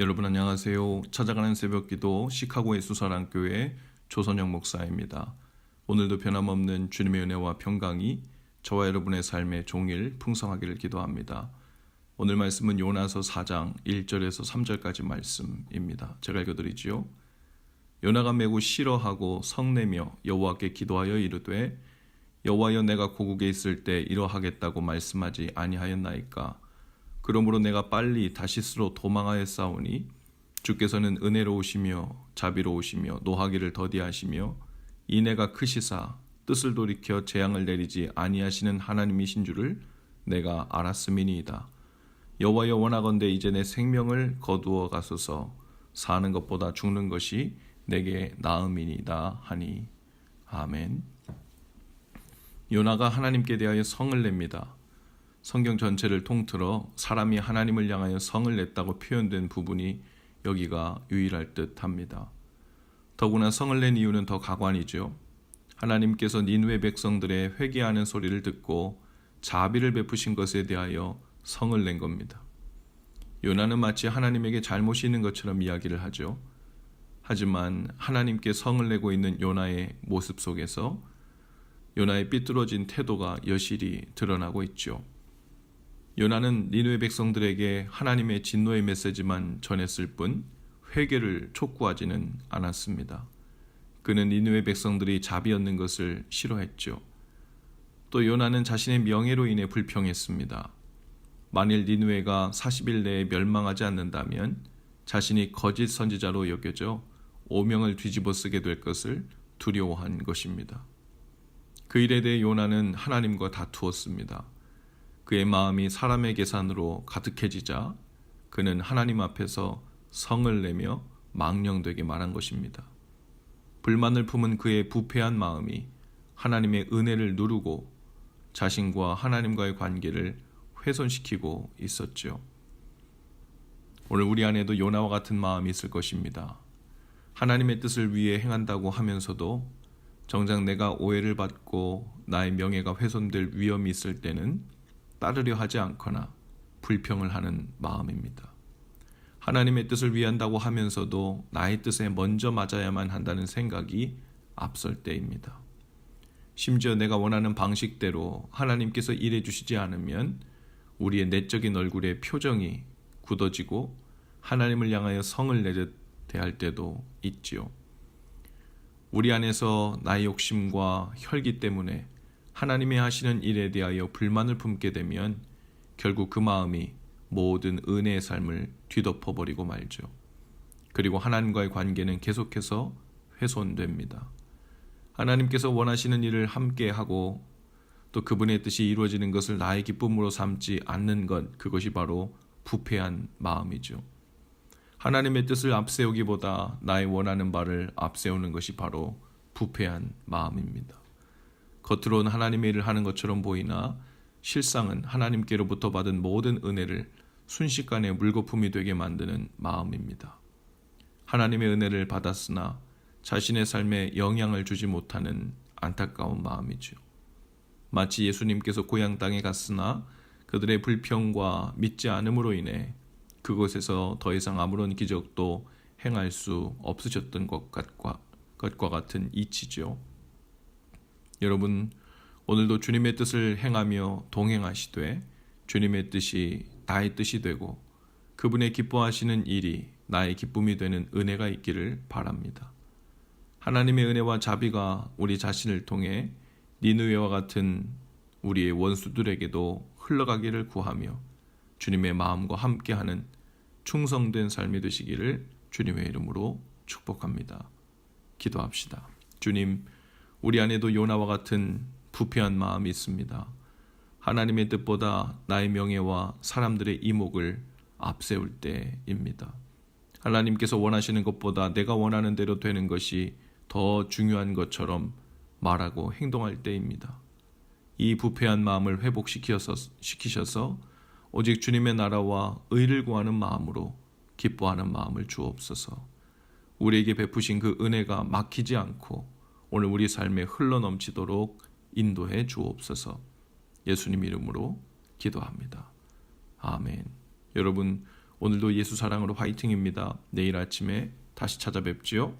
여러분 안녕하세요. 찾아가는 새벽기도 시카고의 수사랑교회 조선영 목사입니다. 오늘도 변함없는 주님의 은혜와 평강이 저와 여러분의 삶에 종일 풍성하기를 기도합니다. 오늘 말씀은 요나서 4장 1절에서 3절까지 말씀입니다. 제가 읽어드리지요. 요나가 매우 싫어하고 성내며 여호와께 기도하여 이르되 여호와여 내가 고국에 있을 때 이러하겠다고 말씀하지 아니하였나이까 그러므로 내가 빨리 다시스로 도망하였사오니 주께서는 은혜로우시며 자비로우시며 노하기를 더디하시며 이내가 크시사 뜻을 돌이켜 재앙을 내리지 아니하시는 하나님이신 줄을 내가 알았음이니이다. 여호와여 원하건대 이제 내 생명을 거두어 가소서 사는 것보다 죽는 것이 내게 나음이니이다 하니 아멘. 요나가 하나님께 대하여 성을 냅니다. 성경 전체를 통틀어 사람이 하나님을 향하여 성을 냈다고 표현된 부분이 여기가 유일할 듯 합니다. 더구나 성을 낸 이유는 더 가관이죠. 하나님께서 니누의 백성들의 회개하는 소리를 듣고 자비를 베푸신 것에 대하여 성을 낸 겁니다. 요나는 마치 하나님에게 잘못이 있는 것처럼 이야기를 하죠. 하지만 하나님께 성을 내고 있는 요나의 모습 속에서 요나의 삐뚤어진 태도가 여실히 드러나고 있죠. 요나는 니누의 백성들에게 하나님의 진노의 메시지만 전했을 뿐 회개를 촉구하지는 않았습니다. 그는 니누의 백성들이 자비 없는 것을 싫어했죠. 또 요나는 자신의 명예로 인해 불평했습니다. 만일 니누에가 40일 내에 멸망하지 않는다면 자신이 거짓 선지자로 여겨져 오명을 뒤집어 쓰게 될 것을 두려워한 것입니다. 그 일에 대해 요나는 하나님과 다투었습니다. 그의 마음이 사람의 계산으로 가득해지자 그는 하나님 앞에서 성을 내며 망령되게 말한 것입니다. 불만을 품은 그의 부패한 마음이 하나님의 은혜를 누르고 자신과 하나님과의 관계를 훼손시키고 있었죠. 오늘 우리 안에도 요나와 같은 마음이 있을 것입니다. 하나님의 뜻을 위해 행한다고 하면서도 정작 내가 오해를 받고 나의 명예가 훼손될 위험이 있을 때는 따르려 하지 않거나 불평을 하는 마음입니다. 하나님의 뜻을 위한다고 하면서도 나의 뜻에 먼저 맞아야만 한다는 생각이 앞설 때입니다. 심지어 내가 원하는 방식대로 하나님께서 일해 주시지 않으면 우리의 내적인 얼굴의 표정이 굳어지고 하나님을 향하여 성을 내듯 대할 때도 있지요. 우리 안에서 나의 욕심과 혈기 때문에 하나님의 하시는 일에 대하여 불만을 품게 되면 결국 그 마음이 모든 은혜의 삶을 뒤덮어 버리고 말죠. 그리고 하나님과의 관계는 계속해서 훼손됩니다. 하나님께서 원하시는 일을 함께 하고 또 그분의 뜻이 이루어지는 것을 나의 기쁨으로 삼지 않는 것, 그것이 바로 부패한 마음이죠. 하나님의 뜻을 앞세우기보다 나의 원하는 바를 앞세우는 것이 바로 부패한 마음입니다. 겉으로는 하나님의 일을 하는 것처럼 보이나 실상은 하나님께로부터 받은 모든 은혜를 순식간에 물거품이 되게 만드는 마음입니다. 하나님의 은혜를 받았으나 자신의 삶에 영향을 주지 못하는 안타까운 마음이죠. 마치 예수님께서 고향 땅에 갔으나 그들의 불평과 믿지 않음으로 인해 그곳에서 더 이상 아무런 기적도 행할 수 없으셨던 것과, 것과 같은 이치죠. 여러분 오늘도 주님의 뜻을 행하며 동행하시되 주님의 뜻이 나의 뜻이 되고 그분의 기뻐하시는 일이 나의 기쁨이 되는 은혜가 있기를 바랍니다. 하나님의 은혜와 자비가 우리 자신을 통해 니누웨와 같은 우리의 원수들에게도 흘러가기를 구하며 주님의 마음과 함께하는 충성된 삶이 되시기를 주님의 이름으로 축복합니다. 기도합시다. 주님, 우리 안에도 요나와 같은 부패한 마음이 있습니다. 하나님의 뜻보다 나의 명예와 사람들의 이목을 앞세울 때입니다. 하나님께서 원하시는 것보다 내가 원하는 대로 되는 것이 더 중요한 것처럼 말하고 행동할 때입니다. 이 부패한 마음을 회복시켜서 시키셔서 오직 주님의 나라와 의를 구하는 마음으로 기뻐하는 마음을 주옵소서. 우리에게 베푸신 그 은혜가 막히지 않고 오늘 우리 삶에 흘러넘치도록 인도해 주옵소서. 예수님 이름으로 기도합니다. 아멘. 여러분 오늘도 예수 사랑으로 화이팅입니다. 내일 아침에 다시 찾아뵙지요.